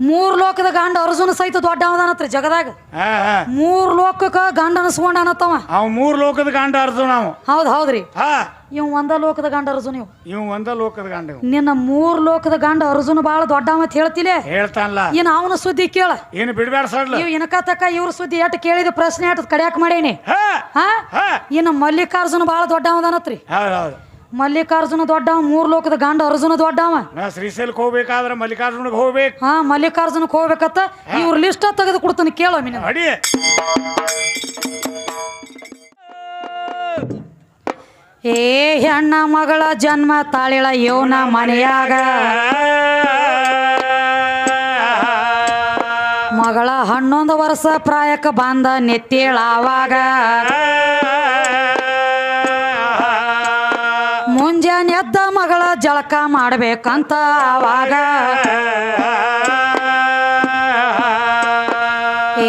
ಮೂರ್ ಲೋಕದ ಗಂಡ ಅರ್ಜುನ ಸಹಿತ ದೊಡ್ಡ ಅವದಾನತ್ರಿ ಜಗದಾಗ ಮೂರ್ ಲೋಕಕ್ಕ ಗಂಡ ಅನಸ್ಕೊಂಡ ಅವ ಅವ್ ಮೂರ್ ಲೋಕದ ಗಂಡ ಅರ್ಜುನ ನಾವು ಹೌದ್ ಹೌದ್ರಿ. ಇವ್ ಒಂದ ಲೋಕದ ಗಂಡ ಅರ್ಜುನ ಇವ್. ಇವ್ ಒಂದ ಲೋಕದ ಗಂಡ ನಿನ್ನ ಮೂರ್ ಲೋಕದ ಗಂಡ ಅರ್ಜುನ ಬಾಳ ದೊಡ್ಡ ಮತ್ ಹೇಳ್ತಿಲೆ? ಹೇಳ್ತಾನಲ್ಲ. ಇನ್ ಅವನ ಸುದ್ದಿ ಕೇಳ. ಏನು ಬಿಡ್ಬೇಡ ಸರ್ ಇವ್ ಇನಕ ತಕ್ಕ ಇವ್ರ ಸುದ್ದಿ ಎಟ್ ಕೇಳಿದ ಪ್ರಶ್ನೆ ಎಟ್ ಕಡ್ಯಾಕ್ ಮಾಡೇನಿ? ಹಾ ಹಾ? ಹಾ. ಇನ್ನು ಮಲ್ಲಿಕಾರ್ಜುನ ಬಾಳ ದೊಡ್ಡ ಅವದಾನತ್ರಿ ಹೌದು ಹೌದು. ಮಲ್ಲಿಕಾರ್ಜುನ ದೊಡ್ಡವ ಮೂರ್ ಲೋಕದ ಗಂಡ ಅರ್ಜುನ ದೊಡ್ಡವ ನಾ ಶ್ರೀಶೈಲಕ್ಕೆ ಹೋಗ್ಬೇಕಾದ್ರೆ ಮಲ್ಲಿಕಾರ್ಜುನಗೆ ಹೋಗ್ಬೇಕು. ಹಾ ಮಲ್ಲಿಕಾರ್ಜುನಕ್ಕೆ ಹೋಗ್ಬೇಕತ್ತ. ಇವ್ರ ಲಿಸ್ಟ್ ತೆಗೆದು ಕೊಡ್ತಾನೆ ಕೇಳೋ ಮಿನ ಅಡಿ. ಏ ಹೆಣ್ಣ ಮಗಳ ಜನ್ಮ ತಾಳಿಳ ಯೋನ ಮನೆಯಾಗ. ಮಗಳ ಹನ್ನೊಂದು ವರ್ಷ ಪ್ರಾಯಕ್ಕೆ ಬಂದ ನೆತ್ತೇಳಾವಾಗ. ಮಗಳ ಮಾಡಬೇಕಂತ ಆವಾಗ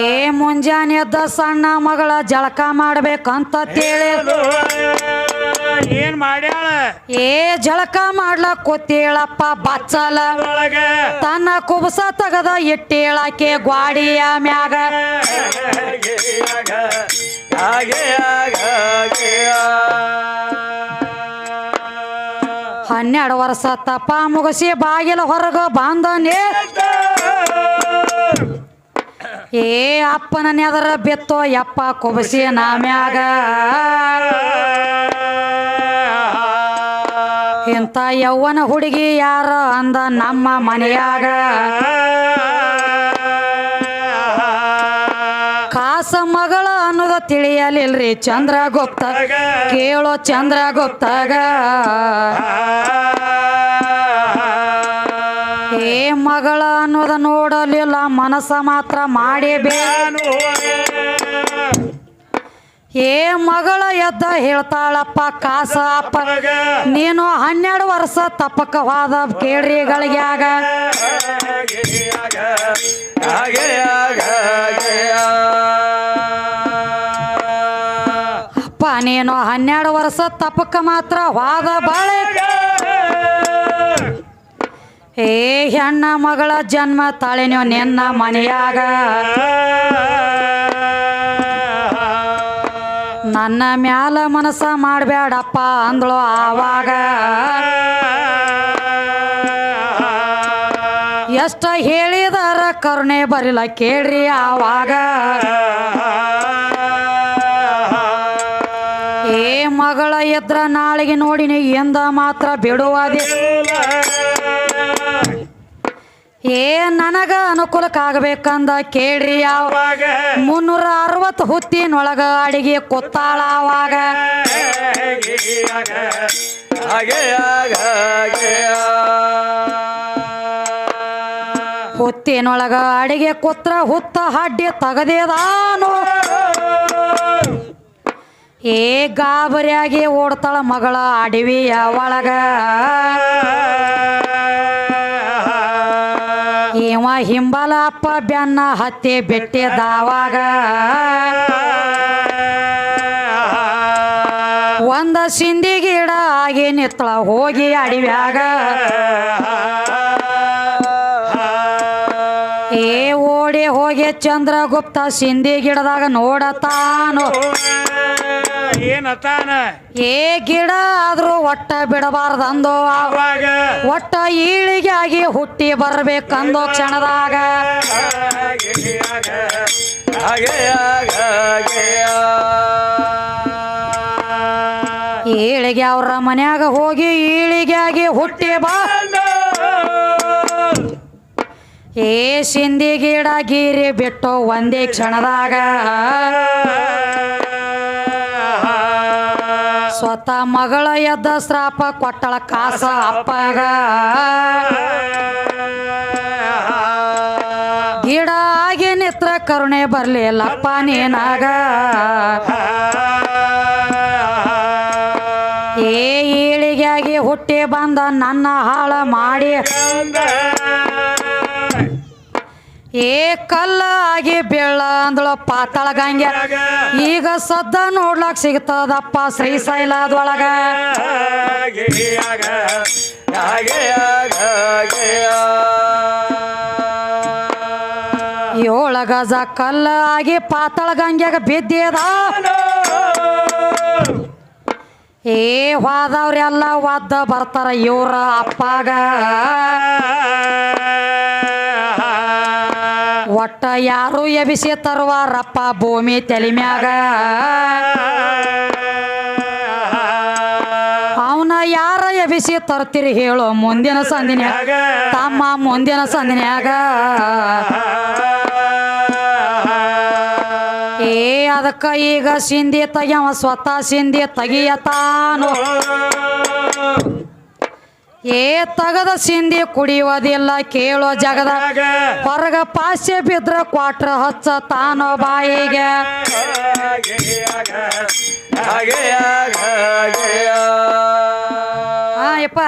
ಏ ಮುಂಜಾನೆ ಎದ್ದ ಸಣ್ಣ ಮಗಳ ಜಳಕ ಮಾಡ್ಬೇಕಂತ ತೇಳಿ ಏನ್ ಮಾಡ್ಯಾಳ? ಏ ಜಳಕ ಮಾಡ್ಲಕ್ ಕೂತೇಳಪ್ಪ ಬಚ್ಚಲ. ತನ್ನ ಕುಬಸ ತಗದ ಇಟ್ಟೇಳಾಕೆ ಗ್ವಾಡಿಯ ಮ್ಯಾಗ. ಹನ್ನೆರಡು ವರ್ಷ ತಪ್ಪ. ಮುಗಿಸಿ ಬಾಗಿಲ ಹೊರಗ ಬಾಂಧನೆ ಏ ಅಪ್ಪನ ನೆದರ ಬೆತ್ತೋ, ಯಪ್ಪ ಕೊಬಸಿ ನಾಮ್ಯಾಗ ಇಂಥ ಯೌವನ ಹುಡುಗಿ ಯಾರ ಅಂದ ನಮ್ಮ ಮನೆಯಾಗ? ಅನ್ನೋದ ಚಂದ್ರ ಗುಪ್ತ ಕೇಳೋ ಚಂದ್ರ ಗುಪ್ತಾಗ ಏ ಮಗಳ ಅನ್ನೋದ ನೋಡಲಿಲ್ಲ ಮನಸ್ಸ ಮಾತ್ರ ಮಾಡೇಬೇ ಏ ಮಗಳ ಎದ್ದ ಹೇಳ್ತಾಳಪ್ಪ ಕಾಸ ಅಪ್ಪ ನೀನು ಹನ್ನೆರಡು ವರ್ಷ ತಪ್ಪಕವಾದ ಹೋದ ಕೇಳ್ರಿಗಳಿಗ್ಯಾಗ ಅಪ್ಪ ನೀನು ಹನ್ನೆರಡು ವರ್ಷ ತಪ್ಪಕ ಮಾತ್ರ ವಾದ ಬಾಳೆ. ಏ ಹೆಣ್ಣ ಮಗಳ ಜನ್ಮ ತಾಳಿನೋ ನಿನ್ನ ಮನೆಯಾಗ. ನನ್ನ ಮ್ಯಾಲ ಮನಸ್ಸ ಮಾಡಬೇಡಪ್ಪ ಅಂದಳು ಆವಾಗ. ಎಷ್ಟ ಹೇಳಿದಾರ ಕರುಣೆ ಬರಿಲ್ಲ ಕೇಳ್ರಿ ಆವಾಗ. ಮಗಳ ಎದ್ರ ನಾಳೆಗೆ ನೋಡಿನಿ, ಎಂದ ಮಾತ್ರ ಬಿಡುವಾದೆ. ಏ, ನನಗ ಅನುಕೂಲಕ್ಕಾಗಬೇಕಂದ ಕೇಳ್ರಿ ಯಾವಾಗ ಮುನ್ನೂರ ಅರವತ್ತು ಹುತ್ತಿನೊಳಗ ಅಡಿಗೆ ಕೊತ್ತಾಳಾವಾಗ ಹುತ್ತಿನೊಳಗ ಅಡಿಗೆ ಕೊತ್ರ ಹುತ್ತ ಹಡ್ಡಿ ತಗದೇದಾನು. ಏ ಗಾಬರಿಯಾಗಿ ಓಡ್ತಾಳ ಮಗಳ ಅಡವಿ ಒಳಗ. ಇವ ಹಿಂಬಲ ಅಪ್ಪ ಬೆನ್ನ ಹತ್ತಿ ಬಿಟ್ಟಿದ್ದಾವಾಗ ಒಂದ ಸಿಂಧಿ ಗಿಡ ಆಗಿ ನಿತ್ತಳ ಹೋಗಿ ಅಡವ್ಯಾಗ. ಓಡಿ ಹೋಗಿ ಚಂದ್ರಗುಪ್ತ ಸಿಂಧಿ ಗಿಡದಾಗ ನೋಡತಾನು ಏನತಾನ ಏ ಗಿಡ ಆದ್ರೂ ಒಟ್ಟ ಬಿಡಬಾರ್ದಂದು ಆವಾಗ ಒಟ್ಟ ಈಳಿಗೆ ಆಗಿ ಹುಟ್ಟಿ ಬರ್ಬೇಕಂದು ಕ್ಷಣದಾಗ ಈಳಿಗೆ ಅವ್ರ ಮನ್ಯಾಗ ಹೋಗಿ ಈಳಿಗೆ ಆಗಿ ಹುಟ್ಟಿ ಬಾ ಏ ಸಿಂದಿ ಗಿಡ ಗೀರಿ ಬಿಟ್ಟು ಒಂದೇ ಕ್ಷಣದಾಗ. ಸ್ವತಃ ಮಗಳ ಎದ್ದ ಶ್ರಾಪ ಕೊಟ್ಟಳ ಕಾಸ ಅಪ್ಪಗ. ಗಿಡ ಆಗಿ ನಿತ್ರ ಕರುಣೆ ಬರ್ಲಿಲ್ಲಪ್ಪ ನೀನಾಗ. ಏ ಈಳಿಗೆ ಆಗಿ ಹುಟ್ಟಿ ಬಂದ ನನ್ನ ಹಾಳ ಮಾಡಿ. ಏ ಕಲ್ಲ ಆಗಿ ಬೀಳ ಅಂದಳು ಪಾತಾಳ ಗಂಗೆ ಈಗ ಸದ್ದ ನೋಡ್ಲಾಕ್ ಸಿಗ್ತದಪ್ಪ ಶ್ರೀಶೈಲದೊಳಗ ಏಳ ಗಜ ಕಲ್ಲ ಆಗಿ ಪಾತಾಳ ಗಂಗ್ಯಾಗ ಬಿದ್ದಿದ. ಏ ಹೋದವ್ರೆಲ್ಲ ಒದ್ದ ಬರ್ತಾರ ಇವ್ರ ಅಪ್ಪಾಗ. ಒಟ್ಟ ಯಾರು ಎಬಿಸಿ ತರುವಾರಪ್ಪ ಭೂಮಿ ತೆಲಿಮ್ಯಾಗ? ಮ್ಯಾಗ ಅವನ ಯಾರ ಎಬಿಸಿ ತರ್ತೀರಿ ಹೇಳೋ ಮುಂದಿನ ಸಂದಿನ್ಯಾಗ. ತಮ್ಮ ಮುಂದಿನ ಸಂದಿನ್ಯಾಗ. ಏ, ಅದಕ್ಕ ಈಗ ಸಿಂಧಿ ತೆಗಿಯವ, ಸ್ವತಃ ಸಿಂಧಿ ತೆಗಿಯತಾನು. ಏ ತಗದ ಸಿಂಧಿ ಕುಡಿಯುವುದಿಲ್ಲ ಕೇಳೋ ಜಗದ ಹೊರಗ ಪಾಶ್ಯ ಬಿದ್ರ ಕ್ವಾಟ್ರ ಹಚ್ಚ ತಾನೋ ಬಾಯಿಗೆ. ಹಾ ಯಪ್ಪ.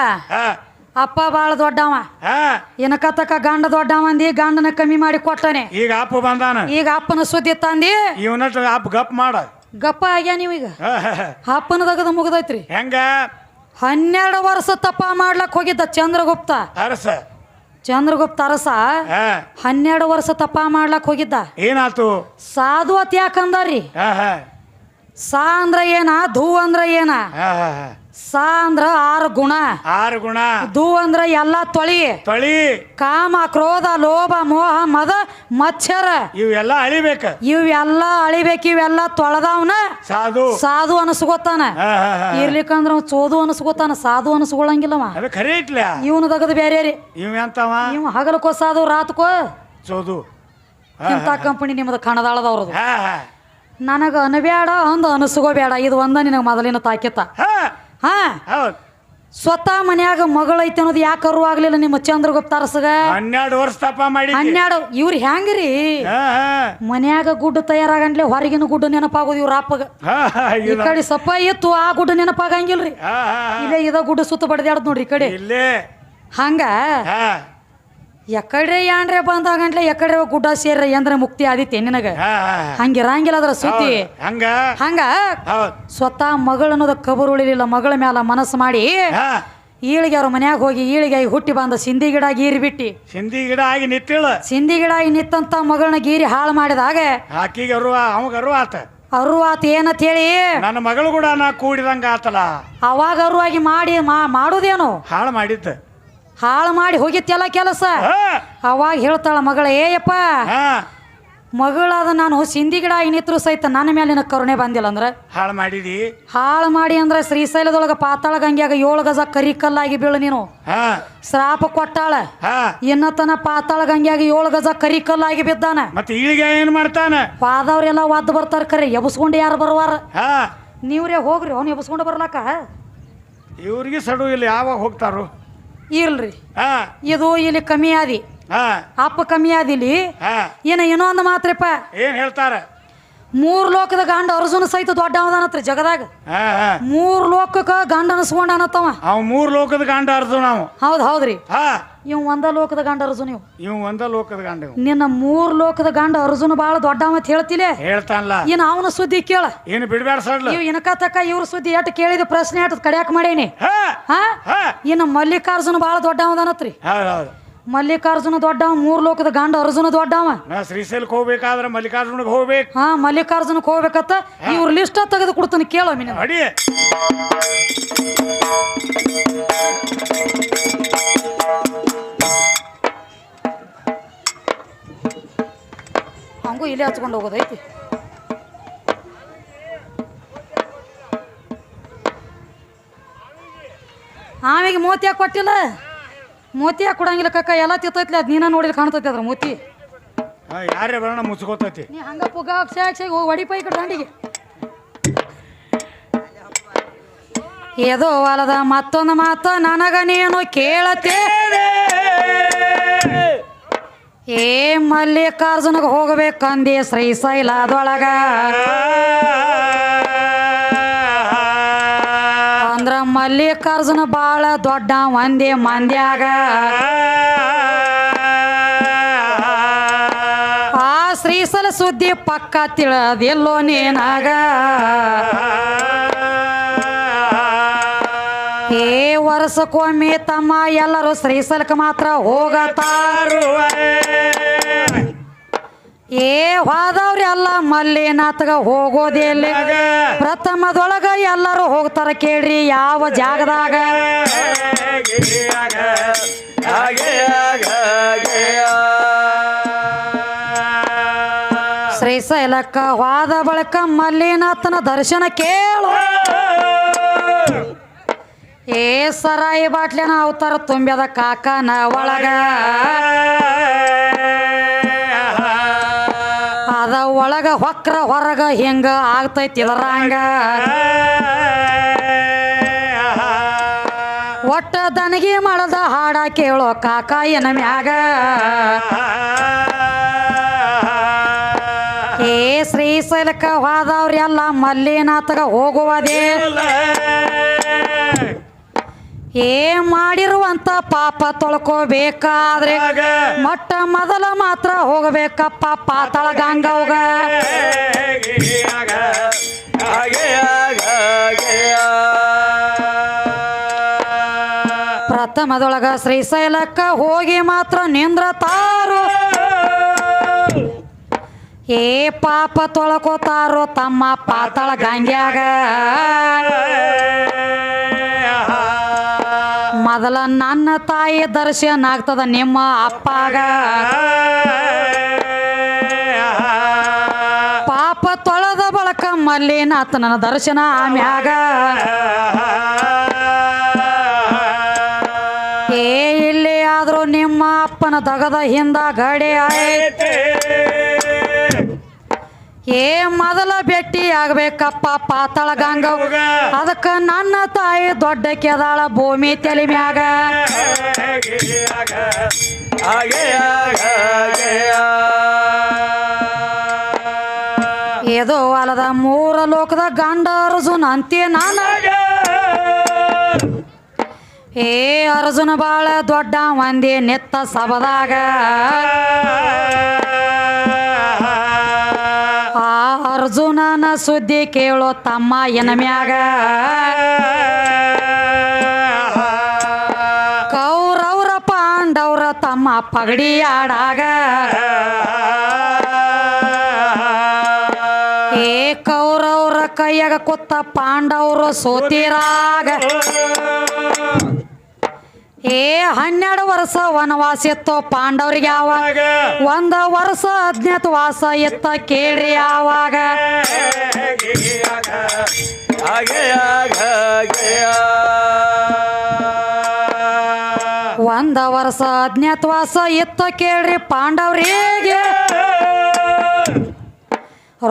ಅಪ್ಪ ಬಾಳ ದೊಡ್ಡವ. ಇನಕ ತಕ ಗಂಡ ದೊಡ್ಡವ ಅಂದಿ ಗಂಡನ ಕಮ್ಮಿ ಮಾಡಿ ಕೊಟ್ಟನೆ. ಈಗ ಅಪ್ಪ ಬಂದಾನ. ಈಗ ಅಪ್ಪನ ಸುದ್ದಿ ತಂದಿ. ಇವನ ಅಪ್ಪ ಗಪ್ ಮಾಡ. ಗಪ್ಪ ಆಗ್ಯಾನ ನೀವೀಗ? ಅಪ್ಪನ ತಗದ ಮುಗ್ದೈತ್ರಿ. ಹೆಂಗ? ಹನ್ನೆರಡು ವರ್ಷ ತಪ್ಪ ಮಾಡ್ಲಕ್ ಹೋಗಿದ್ದ ಚಂದ್ರಗುಪ್ತ. ಅರಸ. ಚಂದ್ರಗುಪ್ತ ಅರಸ? ಹಾ. ಹನ್ನೆರಡು ವರ್ಷ ತಪ್ಪ ಮಾಡ್ಲಕ್ ಹೋಗಿದ್ದ. ಏನಾತು? ಸಾಧು ಅತ್ ಯಾಕಂದರಿ ಹಾ ಹಾ. ಸಾ ಅಂದ್ರ ಏನ ಧೂ ಅಂದ್ರ ಏನ? ಹಾ ಹಾ ಹಾ. ಸಾ ಅಂದ್ರ ಆರು ಗುಣ. ಆರು ಗುಣ. ಧೂ ಅಂದ್ರ ಎಲ್ಲಾ ತೊಳಿ. ತೊಳಿ. ಕಾಮ ಕ್ರೋಧ ಲೋಭ ಮೋಹ ಮದ. ಮಚ್ಛರ ಇವೆಲ್ಲ ಅಳಿಬೇಕ. ಇವೆಲ್ಲ ಅಳಿಬೇಕು ಇವೆಲ್ಲ ತೊಳೆದವನ ಸಾಧು. ಸಾಧು ಅನಸ್ಕೋತಾನ. ಇರ್ಲಿಕ್ಕಂದ್ರ ಚೋದು ಅನಸ್ಕೋತಾನ ಸಾಧು ಅನಸ್ಕೊಳಂಗಿಲ್ಲವ. ಖರೆ ಇಟ್ಲ. ಇವನು ತಗದು ಬೇರೆ ರೀ ಇವ ಎಂತವ? ಇವ ಹಗಲಕೋ ಸಾಧು ರಾತ್ಕೋ. ಚೋದು. ಇಂಥ ಕಂಪನಿ ನಿಮ್ದು ಕಣದಾಳದವ್ರದು ನನಗ ಅನಬೇಡ ಅಂದ ಅನಸ್ಕೋಬೇಡ. ಇದು ಒಂದ ನಿನಗೆ ಮೊದಲಿನ ತಾಕಿತ್ತ ಹಾ. ಹಾ. ಹೌದ್. ಸ್ವತಃ ಮನ್ಯಾಗ ಮಗಳೈತೆ ಅನ್ನೋದು ಯಾಕೆ ಅರಿವಾಗ್ಲಿಲ್ಲ ನಿಮ್ಮ ಚಂದ್ರಗುಪ್ತ ಅರಸಗ? ಹನ್ನೆರಡು ವರ್ಷ ತಪ್ಪ ಮಾಡಿ ಹನ್ನೆರಡು ಇವ್ರು ಹೆಂಗ್ರಿ ಮನ್ಯಾಗ ಗುಡ್ಡ ತಯಾರಾಗಂಟ್ಲೆ ಹೊರಗಿನ ಗುಡ್ಡ ನೆನಪಾಗೋದು ಇವ್ರ ಅಪ್ಪಗ. ಈ ಕಡೆ ಸಪ್ಪ ಇತ್ತು ಆ ಗುಡ್ಡ ನೆನಪಾಗಂಗಿಲ್ರಿ. ಇಲ್ಲೇ ಇದ ಗುಡ್ಡ ಸುತ್ತ ಬಡ್ದಾಡದ್ ನೋಡ್ರಿ ಈ ಕಡೆ. ಇಲ್ಲೇ. ಹಂಗ? ಎಕಡ್ರೆ ಅಂತ ಬಂದಾಗಂಟ್ಲೆ ಎಕಡ್ರೆ ಗುಡ್ಡ ಸೇರ್ರಿ ಎಂದ್ರ ಮುಕ್ತಿ ಆದಿತ್ತೆ ನಿನಗ. ಹಂಗಿರಂಗಿಲ್ಲ ಅದ್ರ ಸುದ್ದಿ. ಹಂಗ? ಹಂಗ? ಸ್ವತಃ ಮಗಳು ಅನ್ನೋದ ಕಬರ್ ಉಳಿಲಿಲ್ಲ ಮಗಳ ಮ್ಯಾಲ ಮನಸ್ಸು ಮಾಡಿ ಈಳಿಗೆ ಅವ್ರ ಮನ್ಯಾಗ ಹೋಗಿ ಈಳಿಗೆ ಹುಟ್ಟಿ ಬಂದ ಸಿಂಧಿ ಗಿಡ ಗೀರಿ ಬಿಟ್ಟಿ. ಸಿಂಧಿ ಗಿಡ ಆಗಿ ನಿತ್ತಿಳ ಸಿಂಧಿ ಗಿಡ ಆಗಿ ನಿತ್ತಂತ ಮಗಳನ್ನ ಗೀರಿ ಹಾಳು ಮಾಡಿದಾಗ ಆಕಿಗೆ ಅರುವ ಅವಾಗ ಅರುವ ಆತ. ಅವರು ಆತ ಏನಂತ ಹೇಳಿ? ನನ್ನ ಮಗಳು ಕೂಡ ನಾ ಕೂಡಿದಂಗ ಆತಲ್ಲ ಅವಾಗ ಅರುವಾಗಿ ಮಾಡಿ ಮಾಡೋದೇನು? ಹಾಳು ಮಾಡಿದ್ದ. ಹಾಳು ಮಾಡಿ ಹೋಗಿತ್ತೆಲ್ಲ ಕೆಲಸ? ಅವಾಗ ಹೇಳ್ತಾಳ ಮಗಳ ಏಯಪ್ಪ ಮಗಳಾದ ನಾನು ಸಿಂಧಿ ಗಿಡ ಸಹಿತ ನನ್ನ ಮೇಲಿನ ಕರುಣೆ ಬಂದಿಲ್ಲ ಅಂದ್ರೆ? ಹಾಳು ಮಾಡಿದಿ? ಹಾಳು ಮಾಡಿ ಅಂದ್ರೆ ಶ್ರೀಶೈಲದೊಳಗ ಪಾತಾಳ ಗಂಗ್ಯಾಗ ಏಳು ಗಜ ಕರಿಕಲ್ಲಾಗಿ ಬೀಳು ನೀನು. ಶ್ರಾಪ ಕೊಟ್ಟಾಳ. ಇನ್ನತನ ಪಾತಾಳ ಗಂಗ್ಯಾಗ ಏಳು ಗಜ ಕರಿಕಲ್ಲಾಗಿ ಬಿದ್ದಾನ. ಮತ್ತೆ ಈಗ ಏನ್ ಮಾಡ್ತಾನ? ಪಾದವ್ರೆಲ್ಲ ಒದ್ದು ಬರ್ತಾರ ಕರೆ ಎಬ್ಸ್ಕೊಂಡು ಯಾರು ಬರುವಾರ? ನೀವ್ರೇ ಹೋಗ್ರಿ ಅವ್ನು ಎಬ್ಸ್ಕೊಂಡು ಬರ್ಲಾಕ? ಇವ್ರಿಗೆ ಸಡು ಇಲ್ಲಿ ಯಾವಾಗ ಹೋಗ್ತಾರು? ಇಲ್ರಿ. ಇದು ಇಲ್ಲಿ ಕಮ್ಮಿ ಆದಿ. ಹಾ. ಅಪ್ಪ ಕಮ್ಮಿ ಆದಿಲಿ. ಏನ ಇನ್ನೊಂದು ಮಾತ್ರಪ್ಪ. ಏನ್ ಹೇಳ್ತಾರ? ಮೂರ್ ಲೋಕದ ಗಂಡ ಅರ್ಜುನ ಸಹಿತ ದೊಡ್ಡ ಅವದಾನತ್ರ ಜಗದಾಗ. ಹಾ ಹಾ. ಮೂರ್ ಲೋಕಕ್ಕ ಗಂಡ ಅನಸ್ಕೊಂಡ ಅವ ಅವ್ ಮೂರ್ ಲೋಕದ ಗಂಡ ಅರ್ಜುನ ನಾವು ಹೌದ್ ಹೌದ್ರಿ. ಹಾ. ಇವ್ ಒಂದ ಲೋಕದ ಗಂಡ ಅರ್ಜುನ ಇವ್. ಇವ್ ಒಂದ ಲೋಕದ ಗಂಡ ಇವ್. ನಿನ್ನ ಮೂರ್ ಲೋಕದ ಗಂಡ ಅರ್ಜುನ ಬಾಳ ದೊಡ್ಡ ಅಂತ ಹೇಳ್ತಿಲೆ? ಹೇಳ್ತಾನಲ್ಲ. ಇನ್ ಅವನ ಸುದ್ದಿ ಕೇಳ. ಏನು ಬಿಡ್ಬೇಡ ಸಡ್ಲ ಇವ್ ಇನಕ ತಕ್ಕ ಇವ್ರ ಸುದ್ದಿ ಎಟ್ ಕೇಳಿದ ಪ್ರಶ್ನೆ ಎಟ್ ಕಡ್ಯಾಕ್ ಮಾಡೇನಿ? ಹಾ ಇನ್ನು ಮಲ್ಲಿಕಾರ್ಜುನ ಬಾಳ ದೊಡ್ಡ ಅವದಾನತ್ರಿ ಹೌದ್ ಹೌದು. ಮಲ್ಲಿಕಾರ್ಜುನ ದೊಡ್ಡವ ಮೂರ್ ಲೋಕದ ಗಂಡ ಅರ್ಜುನ ದೊಡ್ಡವ ನಾ ಶ್ರೀಶೈಲಕ್ಕೆ ಹೋಗ್ಬೇಕಾದ್ರೆ ಮಲ್ಲಿಕಾರ್ಜುನಗೆ ಹೋಗ್ಬೇಕು. ಹಾ ಮಲ್ಲಿಕಾರ್ಜುನಕ್ ಹೋಗ್ಬೇಕತ್ತ. ಇವ್ರ ಲಿಸ್ಟ್ ತೆಗೆದು ಕೊಡ್ತಾನೆ ಕೇಳೋ ಮಿನ ಅಡಿ. ಹಂಗೂ ಇಲ್ಲೇ ಹಚ್ಕೊಂಡು ಹೋಗೋದೈತಿ ಆಮೇಲೆ ಮೋತಿ ಯಾಕೆ ಕೊಟ್ಟಿಲ್ಲ? ಮೋತಿ ಯಾಕೆ ಕೊಡಂಗಿಲ್ಲ ಕಕ್ಕ ಎಲ್ಲ ತಿತ್ತೈತ್ಲಿ ಅದು ನೀನ ನೋಡಿ ಕಾಣ್ತೈತಿ ಅದ್ರ ಮೋತಿ. ಯಾರೇ ಬರೋಣ ಮುಚ್ಕೋತೈತಿ? ನೀ ಹಂಗ ಪುಗ ಹೋಗಿ ಹೊಡಿಪ ಈ ಕಡೆ ದಂಡಿಗೆ. ಏದೋ ಹೊಲದ ಮತ್ತೊಂದು ಮಾತು ನನಗ ನೀನು ಕೇಳತ್ತೆ ಏ ಮಲ್ಲಿಕಾರ್ಜುನಗ ಹೋಗ್ಬೇಕಂದಿ ಶ್ರೀಶೈಲದೊಳಗ ಅಂದ್ರ ಮಲ್ಲಿಕಾರ್ಜುನ ಬಾಳ ದೊಡ್ಡ ಒಂದೇ ಮಂದ್ಯಾಗ. ಆ ಶ್ರೀಸಲ ಸುದ್ದಿ ಪಕ್ಕ ತಿಳದಿಲ್ಲೋ ನೀನಾಗ. ಏ ವರ್ಷಕ್ಕೊಮ್ಮೆ ತಮ್ಮ ಎಲ್ಲರೂ ಶ್ರೀಸಲಕ್ಕೆ ಮಾತ್ರ ಹೋಗತಾರ ಹೋದವ್ರಿ ಎಲ್ಲ ಮಲ್ಲಿನಾಥಗ ಹೋಗೋದಿಲ್ಲ ಪ್ರಥಮದೊಳಗ ಎಲ್ಲರೂ ಹೋಗ್ತಾರ ಕೇಳ್ರಿ ಯಾವ ಜಾಗದಾಗ? ಶ್ರೀಶೈಲಕ್ಕ ಹೋದ ಬಳಿಕ ಮಲ್ಲಿನಾಥನ ದರ್ಶನ ಕೇಳು. ಏ ಸರಾಯಿ ಬಾಟ್ಲಿನ ಅವತಾರ ತುಂಬ್ಯದ ಕಾಕನ ಒಳಗ. ಒಳಗ ಹೊಕ್ರ ಹೊರಗ ಹೆಂಗ ಆಗ್ತೈತಿ ಇದರಂಗ? ಒಟ್ಟ ದನಗಿ ಮಾಡದ ಹಾಡ ಕೇಳೋ ಕಾಕ ಎನ ಮ್ಯಾಗ. ಏ ಶ್ರೀಶೈಲಕ್ಕ ಹೋದವ್ರಿ ಎಲ್ಲ ಮಲ್ಲಿನಾಥಗ ಹೋಗುವದೇ? ಏ ಮಾಡಿರುವಂತ ಪಾಪ ತೊಳ್ಕೋಬೇಕಾದ್ರೆ ಮೊಟ್ಟ ಮೊದಲ ಮಾತ್ರ ಹೋಗಬೇಕಪ್ಪ ಪಾತಾಳ ಗಂಗವ್ಗ ಪ್ರಥಮದೊಳಗ ಶ್ರೀಶೈಲಕ್ಕ ಹೋಗಿ ಮಾತ್ರ ನಿಂದ್ರ ತಾರು. ಏ ಪಾಪ ತೊಳ್ಕೋತಾರೋ ತಮ್ಮ ಪಾತಾಳ ಗಂಗ್ಯಾಗ. ಮೊದಲ ನನ್ನ ತಾಯಿ ದರ್ಶನ ಆಗ್ತದ, ನಿಮ್ಮ ಅಪ್ಪಾಗ. ಪಾಪ ತೊಳೆದ ಬಳಕ ಮಲ್ಲಿನಾಥನ ದರ್ಶನ ಆಮ್ಯಾಗ ಏ, ಇಲ್ಲಿ ಆದ್ರೂ ನಿಮ್ಮ ಅಪ್ಪನ ದಗದ ಹಿಂದ ಗಡಿ ಆಯ್ತು. ಏ ಮೊದಲ ಭೇಟಿ ಆಗ್ಬೇಕಪ್ಪ ಪಾತಾಳ ಗಂಗವ್ ಅದಕ್ಕ ನನ್ನ ತಾಯಿ ದೊಡ್ಡ ಕೆದಾಳ ಭೂಮಿ ತಲೆ ಮ್ಯಾಗ. ಇದು ಅಲ್ಲದ ಮೂರ ಲೋಕದ ಗಂಡ ಅರ್ಜುನ್ ಅಂತೆ ನಾನ. ಏ ಅರ್ಜುನ ಬಾಳ ದೊಡ್ಡ ಮಂದಿ ನೆತ್ತ ಸಬದಾಗ ಅರ್ಜುನನ ಸುದ್ದಿ ಕೇಳೋ ತಮ್ಮ ಎನ ಮ್ಯಾಗ ಕೌರವ್ರ ಪಾಂಡವ್ರ ತಮ್ಮ ಪಗಡಿ ಆಡಾಗ. ಏ ಕೌರವ್ರ ಕೈಯಾಗ ಕೊತ್ತ ಪಾಂಡವ್ರು ಸೋತಿರಾಗ. ಏ ಹನ್ನೆರಡು ವರ್ಷ ವನವಾಸ ಎತ್ತೋ ಪಾಂಡವ್ರಿಗೆ ಯಾವಾಗ? ಒಂದ ವರ್ಷ ಅಜ್ಞಾತವಾಸ ಇತ್ತ ಕೇಳ್ರಿ ಯಾವಾಗ? ಒಂದ ವರ್ಷ ಅಜ್ಞಾತವಾಸ ಎತ್ತ ಕೇಳ್ರಿ ಪಾಂಡವ್ರಿಗೆ.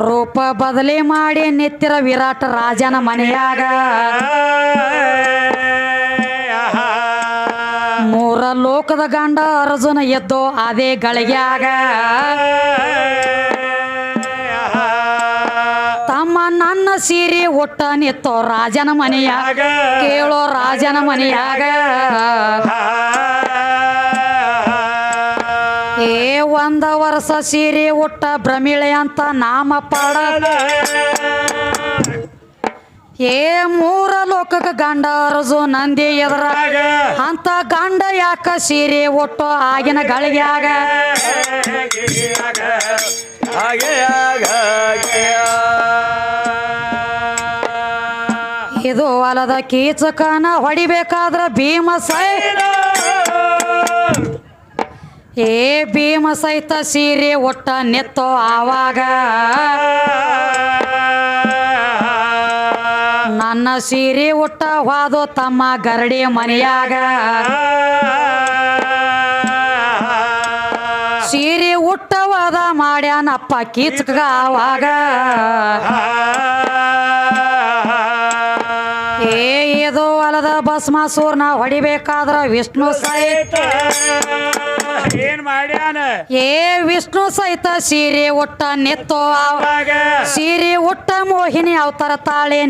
ರೂಪ ಬದಲಿ ಮಾಡಿ ನಿತ್ತಿರ ವಿರಾಟ ರಾಜನ ಮನೆಯಾಗ. ಲೋಕದ ಗಂಡ ಅರ್ಜುನ ಎದ್ದು ಅದೇ ಗಳಿಗ್ಯಾಗ. ತಮ್ಮ ನನ್ನ ಸೀರೆ ಒಟ್ಟ ನಿತ್ತೋ ರಾಜನ ಮನೆಯಾಗ. ಕೇಳೋ ರಾಜನ ಮನೆಯಾಗ. ಏ ಒಂದ ವರ್ಷ ಸೀರೆ ಒಟ್ಟ ಭ್ರಮಿಳೆ ಅಂತ ನಾಮ ಪಾಡ. ಏ ಮೂರ ಲೋಕಕ ಗಂಡ ಅರಸು ನಂದಿ ಎದ್ರ. ಅಂತ ಗಂಡ ಯಾಕ ಸೀರೆ ಒಟ್ಟು ಆಗಿನ ಗಳಿಗ್ಯಾಗ ಇದು ಹೊಲದ ಕೀಚಕನ ಹೊಡಿಬೇಕಾದ್ರ ಭೀಮ ಸೈ ಏ ಭೀಮ ಸಹಿತ ಸೀರೆ ಒಟ್ಟ ನೆತ್ತೋ ಆವಾಗ. ನನ್ನ ಸೀರೆ ಉಟ್ಟ ಹೋದು ತಮ್ಮ ಗರಡಿ ಮನೆಯಾಗ. ಸೀರೆ ಉಟ್ಟವಾದ ಮಾಡ್ಯಾನಪ್ಪ ಕೀಚಕ ಆವಾಗ. ಏ, ಇದು ಅಲದ ಭಸ್ಮಾಸೂರ್ನ ಹೊಡಿಬೇಕಾದ್ರ ವಿಷ್ಣು ಸಹಿತ. ಏನ್ ಮಾಡ್ಯಾನ? ಏ ವಿಷ್ಣು ಸಹಿತ ಸೀರೆ ಉಟ್ಟ ನೆತ್ತೋ ಅವಾಗ ಸೀರೆ ಉಟ್ಟ ಮೋಹಿನಿ ಅವತಾರ ತಾಳೆ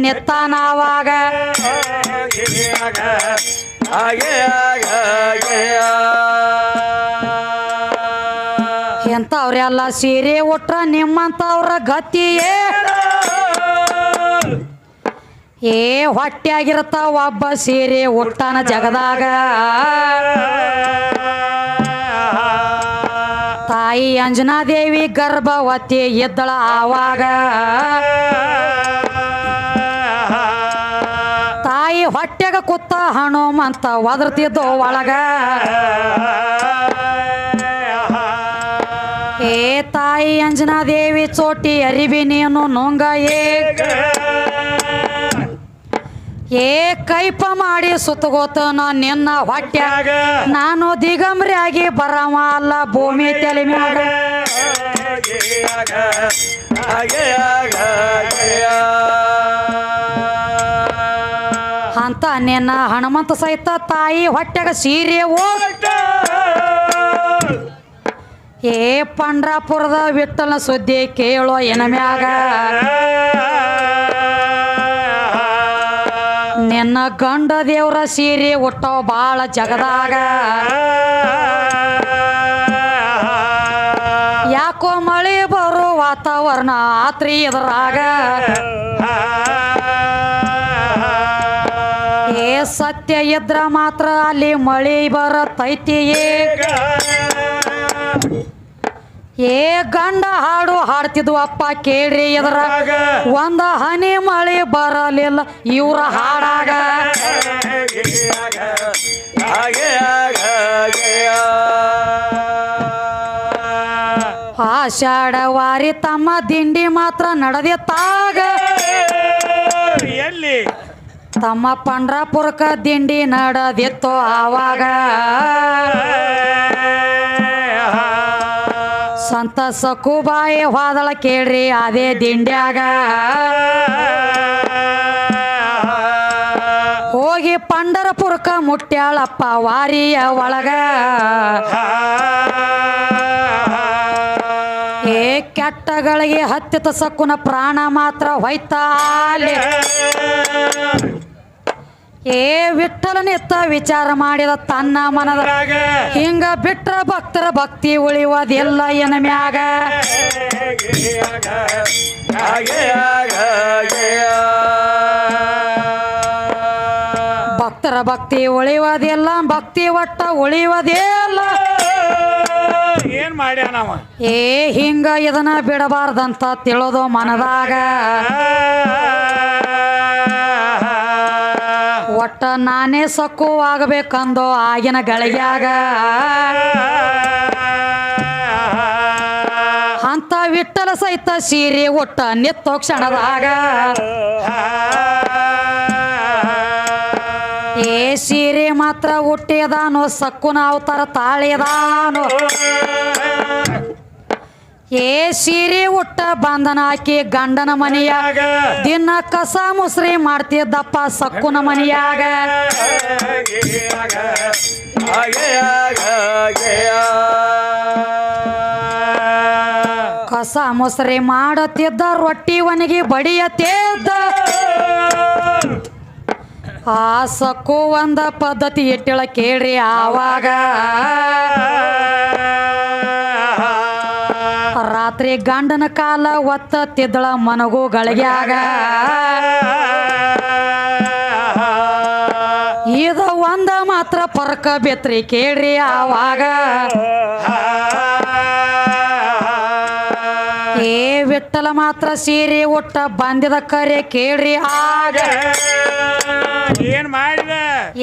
ಎಂತ ಅವ್ರೆಲ್ಲ ಸೀರೆ ಉಟ್ರ ನಿಮ್ಮಂತವ್ರ ಗತಿಯೇ ಏ? ಹೊಟ್ಟೆಯಾಗಿರತ್ತ ಒಬ್ಬ ಸೀರೆ ಉಟ್ಟಾನ ಜಗದಾಗ. ತಾಯಿ ಅಂಜನಾದೇವಿ ಗರ್ಭವತಿ ಎದ್ದಳ ಆವಾಗ ತಾಯಿ ಹೊಟ್ಟೆಗ ಕುತ್ತ ಹನುಮಂತ ಒದರ್ತಿದ್ದು ಒಳಗ. ಏ ತಾಯಿ ಅಂಜನಾದೇವಿ, ಚೋಟಿ ಅರಿವಿ ನೀನು ನುಂಗ ಏ ಏ ಕೈಪ ಮಾಡಿ ಸುತ್ತಗೋತನ ನಿನ್ನ ಹೊಟ್ಟೆ. ನಾನು ದಿಗಂಬ್ರಿ ಆಗಿ ಬರವ ಅಲ್ಲ, ಭೂಮಿ ತಲೆ ಅಂತ ನಿನ್ನ ಹನುಮಂತ ಸಹಿತ ತಾಯಿ ಹೊಟ್ಟೆಗ ಸೀರೆ ಓ ಏ ಪಂಡ್ರಾಪುರದ ವಿಠಲ ಸುದ್ದಿ ಕೇಳೋ ಎನ ಮ್ಯಾಗ. ನಿನ್ನ ಗಂಡ ದೇವ್ರ ಸೀರೆ ಹುಟ್ಟೋ ಬಾಳ ಜಗದಾಗ. ಯಾಕೋ ಮಳೆ ಬರೋ ವಾತಾವರಣ ಆತ್ರಿ ಎದುರಾಗ. ಏ ಸತ್ಯ ಇದ್ರ ಮಾತ್ರ ಅಲ್ಲಿ ಮಳೆ ಬರತೈತಿ ಏ ಗಂಡ ಹಾಡು ಹಾಡ್ತಿದ್ವು ಅಪ್ಪ ಕೇಳ್ರಿ ಇದ್ರ ಒಂದ ಹನಿ ಮಳೆ ಬರಲಿಲ್ಲ ಇವ್ರ ಹಾಡಾಗ. ಆಷಾಢ ವಾರಿ ತಮ್ಮ ದಿಂಡಿ ಮಾತ್ರ ನಡೆದಿತ್ತಾಗ. ಎಲ್ಲಿ? ತಮ್ಮ ಪಂಡ್ರಾಪುರಕ ದಿಂಡಿ ನಡೆದಿತ್ತು ಆವಾಗ. ಸಂತ ಸಕುಬಾಯಿ ಹೋದಳ ಕೇಳ್ರಿ, ಅದೇ ದಿಂಡ್ಯಾಗ. ಹೋಗಿ ಪಂಡರಪುರಕ ಮುಟ್ಟ್ಯಾಳಪ್ಪ ವಾರಿಯ ಒಳಗ. ಏ ಕೆಟ್ಟಗಳಿಗೆ ಹತ್ತಿತ ಸಕ್ಕುನ ಪ್ರಾಣ ಮಾತ್ರ ಹೋಯ್ತಾಲೆ ಏ ವಿಠಲನಿತ್ತ ವಿಚಾರ ಮಾಡಿದ ತನ್ನ ಮನದ ಹಿಂಗ ಬಿಟ್ರ ಭಕ್ತರ ಭಕ್ತಿ ಉಳಿಯುವುದಿಲ್ಲ ಎನ ಮ್ಯಾಗ? ಭಕ್ತರ ಭಕ್ತಿ ಉಳಿಯುವುದಿಲ್ಲ ಭಕ್ತಿ ಒಟ್ಟ ಉಳಿಯುವುದಿಲ್ಲ. ಏನ್ ಮಾಡ್ಯಾನವ ಏ ಹಿಂಗ ಇದನ್ನ ಬಿಡಬಾರ್ದಂತ ತಿಳೋದು ಮನದಾಗ. ಒಟ್ಟ ನಾನೇ ಸಕ್ಕು ಆಗಬೇಕಂದು ಆಗಿನ ಗಳಿಗ್ಯಾಗ. ಅಂತ ವಿಠಲ ಸಹಿತ ಸೀರೆ ಒಟ್ಟ ನಿತ್ತೋ ಕ್ಷಣದಾಗ. ಏ ಸೀರೆ ಮಾತ್ರ ಹುಟ್ಟಿದಾನೋ ಸಕ್ಕುನ ಅವತಾರ ತಾಳಿದಾನೋ ಏ ಸೀರೆ ಉಟ್ಟ ಬಂಧನ ಹಾಕಿ ಗಂಡನ ಮನೆಯಾಗ. ದಿನ ಕಸ ಮುಸ್ರಿ ಮಾಡ್ತಿದ್ದಪ್ಪ ಸಕ್ಕುನ ಮನೆಯಾಗ. ಕಸ ಮುಸ್ರಿ ಮಾಡತ್ತಿದ್ದ ರೊಟ್ಟಿ ಒಣಗಿ ಬಡಿಯತ್ತಿದ್ದ. ಆ ಸಕ್ಕು ಒಂದ ಪದ್ಧತಿ ಇಟ್ಟಿಳ ಕೇಳ್ರಿ ಆವಾಗ. ರಾತ್ರಿ ಗಂಡನ ಕಾಲ ಒತ್ತತ್ತಿದ್ದಳ ಮನಗೂ ಗಳಿಗ್ಯಾಗ ಇದು ಒಂದ ಮಾತ್ರ ಪರ್ಕ ಬೆತ್ರಿ ಕೇಳ್ರಿ ಆವಾಗ. ಏ ವಿಟ್ಟಲ ಮಾತ್ರ ಸೀರೆ ಉಟ್ಟ ಬಂದಿದ ಕರೆ ಕೇಳ್ರಿ ಆಗ.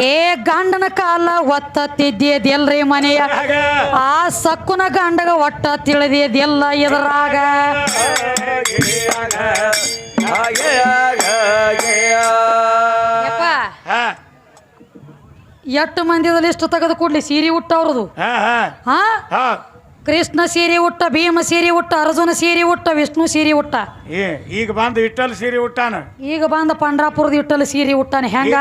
ಏ ಗಂಡನ ಕಾಲ ಒತ್ತತ್ತಿದ್ದೇದೆಲ್ರಿ ಮನೆಯ? ಆ ಸಕ್ಕುನ ಗಂಡಗ ಒಟ್ಟ ತಿಳಿದೇದೆಲ್ಲ ಎದುರಾಗ ಎಟ್ಟು ಮಂದಿದಲ್ಲಿ ಇಷ್ಟು ಲಿಸ್ಟ್ ತೆಗೆದು ಕೊಡ್ಲಿ ಸೀರೆ ಹುಟ್ಟ ಅವ್ರದು. ಹಾ ಕೃಷ್ಣ ಸೀರೆ ಉಟ್ಟ ಭೀಮ ಸೀರೆ ಉಟ್ಟ ಅರ್ಜುನ ಸೀರೆ ಉಟ್ಟ ವಿಷ್ಣು ಸೀರೆ ಉಟ್ಟ. ಈಗ ಬಂದು ಇಟ್ಟಲ್ ಸೀರೆ ಉಟ್ಟಾನ? ಈಗ ಬಂದ ಪಂಡ್ರಾಪುರದ ಇಟ್ಟಲ್ ಸೀರೆ ಉಟ್ಟಾನ. ಹೆಂಗ?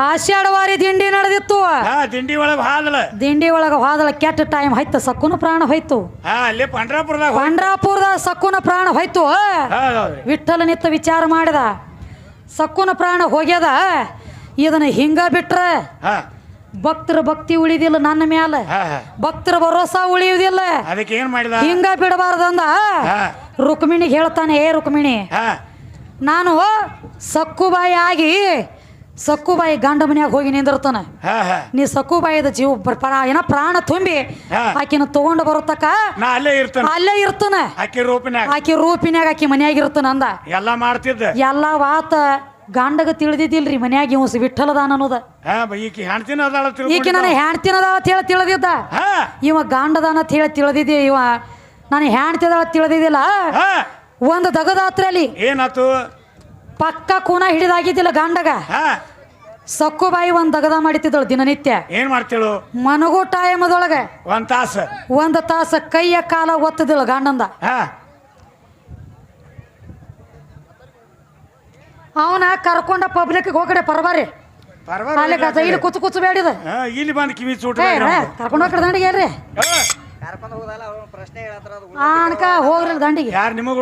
ಆಷಾಢವಾರಿ ದಿಂಡಿ ನಡೆದಿತ್ತು. ಹಾ ಒಳಗ ಒಳಗೆ ಹಾದಲ ದಿಂಡಿ ಒಳಗ ಹಾದಲ ಕೆಟ್ಟ ಟೈಮ್ ಹೋಯ್ತು ಸಕ್ಕುನ ಪ್ರಾಣ ಹೋಯ್ತು. ಹಾ ಅಲ್ಲಿ ಪಂಡ್ರಾಪುರದಾಗ ಪಂಡ್ರಾಪುರದ ಸಕ್ಕುನ ಪ್ರಾಣ ಹೋಯ್ತು ವಿಠಲ ನಿತ್ತ ವಿಚಾರ ಮಾಡಿದ. ಸಕ್ಕುನ ಪ್ರಾಣ ಹೋಗ್ಯದ ಇದನ್ನ ಹಿಂಗ ಬಿಟ್ರ ಭಕ್ತರ ಭಕ್ತಿ ಉಳಿದಿಲ್ಲ ನನ್ನ ಮ್ಯಾಲ. ಭಕ್ತರ ಭರೋಸಾ ಉಳಿಯುವುದಿಲ್ಲ. ಅದಕ್ಕೆ ಏನ್ ಮಾಡಿದ? ಹಿಂಗ ಬಿಡಬಾರ್ದಂದ ರುಕ್ಮಿಣಿಗೆ ಹೇಳ್ತಾನೆ ಏ ರುಕ್ಮಿಣಿ ನಾನು ಸಕ್ಕುಬಾಯಿ ಆಗಿ ಸಕ್ಕುಬಾಯಿ ಗಂಡ ಮನ್ಯಾಗ ಹೋಗಿ ನಿಂದಿರ್ತಾನ. ಹಾ ಹಾ. ನೀ ಸಕ್ಕುಬಾಯಿದ ಜೀವ ಪ್ರ- ಪರ ಏನ ಪ್ರಾಣ ತುಂಬಿ ಹಾ. ಆಕಿನ ತಗೊಂಡು ಬರತಕ್ಕ ನಾ ಅಲ್ಲೇ ಇರ್ತಾನ. ಅಲ್ಲೇ ಇರ್ತಾನ. ಆಕಿ ರೂಪಿನ್ಯಾಗ. ಆಕಿ ರೂಪಿನ್ಯಾಗ ಆಕಿ ಮನ್ಯಾಗ ಇರ್ತಾನ ಅಂದ. ಎಲ್ಲ ಮಾಡ್ತಿದ್ದ. ಎಲ್ಲ ವಾತ ಗಂಡಗ ತಿಳಿದಿದ್ದಿಲ್ರಿ ಮನ್ಯಾಗ ಇವ್ ವಿಠಲದಾನ ಅನ್ನೋದ. ಹಾ ಬ- ಈಕಿ ಹೆಣ್ತಿನ ಅದಾಳ ಈಕಿ. ನನ್ನ ಅಂತ ಹೇಳಿ ತಿಳಿದಿದ್ದ. ಹಾ. ಇವ ಗಂಡದಾನ ಅಂತ ಹೇಳಿ ತಿಳಿದಿದ್ದೆ ಇವ ನಾನು ಹೆಣ್ತಿದಾವ ತಿಳಿದಿದ್ದಿಲ್ಲ. ಹಾ. ಒಂದು ದಗದಾತ್ರಲ್ಲಿ ಏನಾತು? ಪಕ್ಕ ಕೂನ ಹಿಡಿದಾಗಿದ್ದಿಲ್ಲ ಗಾಂಡಗ. ಸಕ್ಕು ಬಾಯಿ ಒಂದ್ ದಗದ ಮಾಡಿತಿದ್ದಳು ದಿನನಿತ್ಯ. ಏನ್ ಮಾಡ್ತಿಳು? ಮನಗೂ ಟೈಮದೊಳಗೆ ಒಂದ್ ತಾಸ. ಒಂದ್ ತಾಸ ಕೈಯ ಕಾಲ ಒತ್ತದಿಲ್ಲ ಗಂಡಂದ. ಹಾ. ಅವನ ಕರ್ಕೊಂಡ ಪಬ್ಲಿಕ್ ಹೋಗಡೆ ಪರಬಾರಿ. ಅಲ್ಲಿ ಕಸ ಇಲ್ಲಿ ಕುಚ್ಚು ಕುಚ್ಚು ಬೇಡಿದ. ಇಲ್ಲಿ ಬಂದ್ ಕಿವಿ ಚೂಟ ಕರ್ಕೊಂಡು ಹೋಗ್ರಿ ದಂಡಿಗೆ ಏನ್ರಿ? ಆನ್ಕ ಹೋಗ್ರಿ ದಂಡಿಗೆ. ಯಾರು ನಿಮಗ್